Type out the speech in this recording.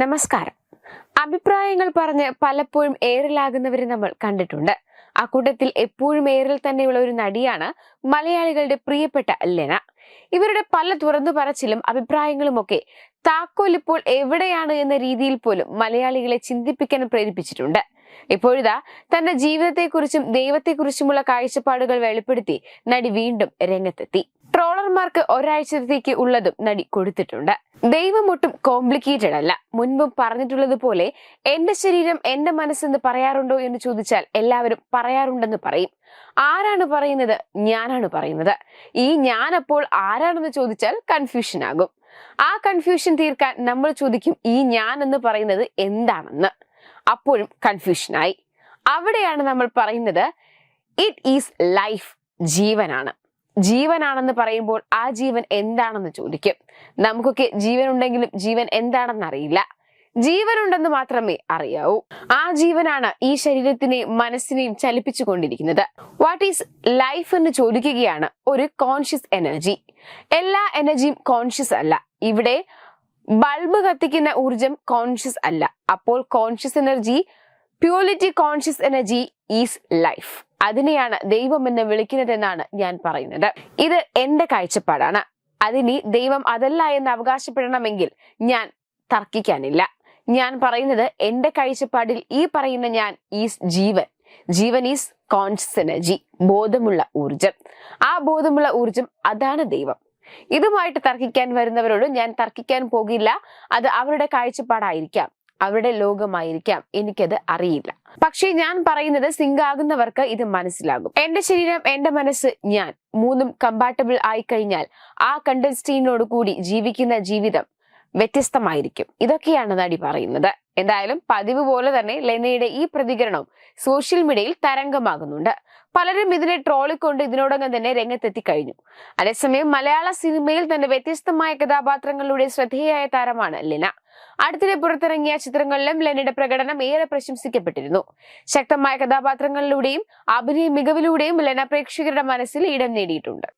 നമസ്കാരം. അഭിപ്രായങ്ങൾ പറഞ്ഞ് പലപ്പോഴും ഏറിലാകുന്നവരെ നമ്മൾ കണ്ടിട്ടുണ്ട്. അക്കൂട്ടത്തിൽ എപ്പോഴും ഏറിൽ തന്നെയുള്ള ഒരു നടിയാണ് മലയാളികളുടെ പ്രിയപ്പെട്ട ലെന. ഇവരുടെ പല തുറന്നു പറച്ചിലും അഭിപ്രായങ്ങളുമൊക്കെ താക്കോൽ ഇപ്പോൾ എവിടെയാണ് എന്ന രീതിയിൽ പോലും മലയാളികളെ ചിന്തിപ്പിക്കാൻ പ്രേരിപ്പിച്ചിട്ടുണ്ട്. ഇപ്പോഴിതാ തന്റെ ജീവിതത്തെക്കുറിച്ചും ദൈവത്തെക്കുറിച്ചുമുള്ള കാഴ്ചപ്പാടുകൾ വെളിപ്പെടുത്തി നടി വീണ്ടും രംഗത്തെത്തി. ട്രോളർമാർക്ക് ഒരാഴ്ചത്തേക്ക് ഉള്ളതും നടി കൊടുത്തിട്ടുണ്ട്. ദൈവം ഒട്ടും കോംപ്ലിക്കേറ്റഡ് അല്ല. മുൻപും പറഞ്ഞിട്ടുള്ളത് പോലെ എന്റെ ശരീരം എന്റെ മനസ്സെന്ന് പറയാറുണ്ടോ എന്ന് ചോദിച്ചാൽ എല്ലാവരും പറയാറുണ്ടെന്ന് പറയും. ആരാണ് പറയുന്നത്? ഞാനാണ് പറയുന്നത്. ഈ ഞാൻ അപ്പോൾ ആരാണെന്ന് ചോദിച്ചാൽ കൺഫ്യൂഷൻ ആകും. ആ കൺഫ്യൂഷൻ തീർക്കാൻ നമ്മൾ ചോദിക്കും ഈ ഞാൻ എന്ന് പറയുന്നത് എന്താണെന്ന്. അപ്പോഴും കൺഫ്യൂഷനായി അവിടെയാണ് നമ്മൾ പറയുന്നത് ഇറ്റ് ഈസ് ലൈഫ് ജീവനാണ്. ജീവനാണെന്ന് പറയുമ്പോൾ ആ ജീവൻ എന്താണെന്ന് ചോദിക്കും. നമുക്കൊക്കെ ജീവൻ ഉണ്ടെങ്കിലും ജീവൻ എന്താണെന്ന് അറിയില്ല. ജീവനുണ്ടെന്ന് മാത്രമേ അറിയാവൂ. ആ ജീവനാണ് ഈ ശരീരത്തിനെയും മനസ്സിനെയും ചലിപ്പിച്ചു കൊണ്ടിരിക്കുന്നത്. വാട്ട് ഈസ് ലൈഫ് എന്ന് ചോദിക്കുകയാണ് ഒരു കോൺഷ്യസ് എനർജി എല്ലാ എനർജിയും കോൺഷ്യസ് അല്ല. ഇവിടെ ബൾബ് കത്തിക്കുന്ന ഊർജം കോൺഷ്യസ് അല്ല. അപ്പോൾ conscious energy purity conscious energy is life അതിനെയാണ് ദൈവം എന്ന് വിളിക്കുന്നതെന്നാണ് ഞാൻ പറയുന്നത്. ഇത് എന്റെ കാഴ്ചപ്പാടാണ്. അതിനി ദൈവം അതല്ല എന്ന് അവകാശപ്പെടണമെങ്കിൽ ഞാൻ തർക്കിക്കാനില്ല. ഞാൻ പറയുന്നത് എന്റെ കാഴ്ചപ്പാടിൽ ഈ പറയുന്ന ഞാൻ ഈസ് ജീവൻ. ജീവൻ ഈസ് കോൺഷ്യസ് എനർജി ബോധമുള്ള ഊർജം ആ ബോധമുള്ള ഊർജം അതാണ് ദൈവം. ഇതുമായിട്ട് തർക്കിക്കാൻ വരുന്നവരോട് ഞാൻ തർക്കിക്കാൻ പോകില്ല. അത് അവരുടെ കാഴ്ചപ്പാടായിരിക്കാം. അവരുടെ ലോകമായിരിക്കാം. എനിക്കത് അറിയില്ല. പക്ഷേ ഞാൻ പറയുന്നത് സിംഗാകുന്നവർക്ക് ഇത് മനസ്സിലാകും. എന്റെ ശരീരം എന്റെ മനസ്സ് ഞാൻ മൂന്നും കമ്പാർട്ടബിൾ ആയി കഴിഞ്ഞാൽ ആ കണ്ടസ്റ്റീനോട് കൂടി ജീവിക്കുന്ന ജീവിതം വ്യത്യസ്തമായിരിക്കും. ഇതൊക്കെയാണ് നടി പറയുന്നത്. എന്തായാലും പതിവ് പോലെ തന്നെ ലെനയുടെ ഈ പ്രതികരണം സോഷ്യൽ മീഡിയയിൽ തരംഗമാകുന്നുണ്ട്. പലരും ഇതിനെ ട്രോളിക്കൊണ്ട് ഇതിനോടകം തന്നെ രംഗത്തെത്തി കഴിഞ്ഞു. അതേസമയം മലയാള സിനിമയിൽ തന്നെ വ്യത്യസ്തമായ കഥാപാത്രങ്ങളിലൂടെ ശ്രദ്ധേയായ താരമാണ് ലെന. അടുത്തിടെ പുറത്തിറങ്ങിയ ചിത്രങ്ങളിലും ലെനയുടെ പ്രകടനം ഏറെ പ്രശംസിക്കപ്പെട്ടിരുന്നു. ശക്തമായ കഥാപാത്രങ്ങളിലൂടെയും അഭിനയ മികവിലൂടെയും ലെന പ്രേക്ഷകരുടെ മനസ്സിൽ ഇടം നേടിയിട്ടുണ്ട്.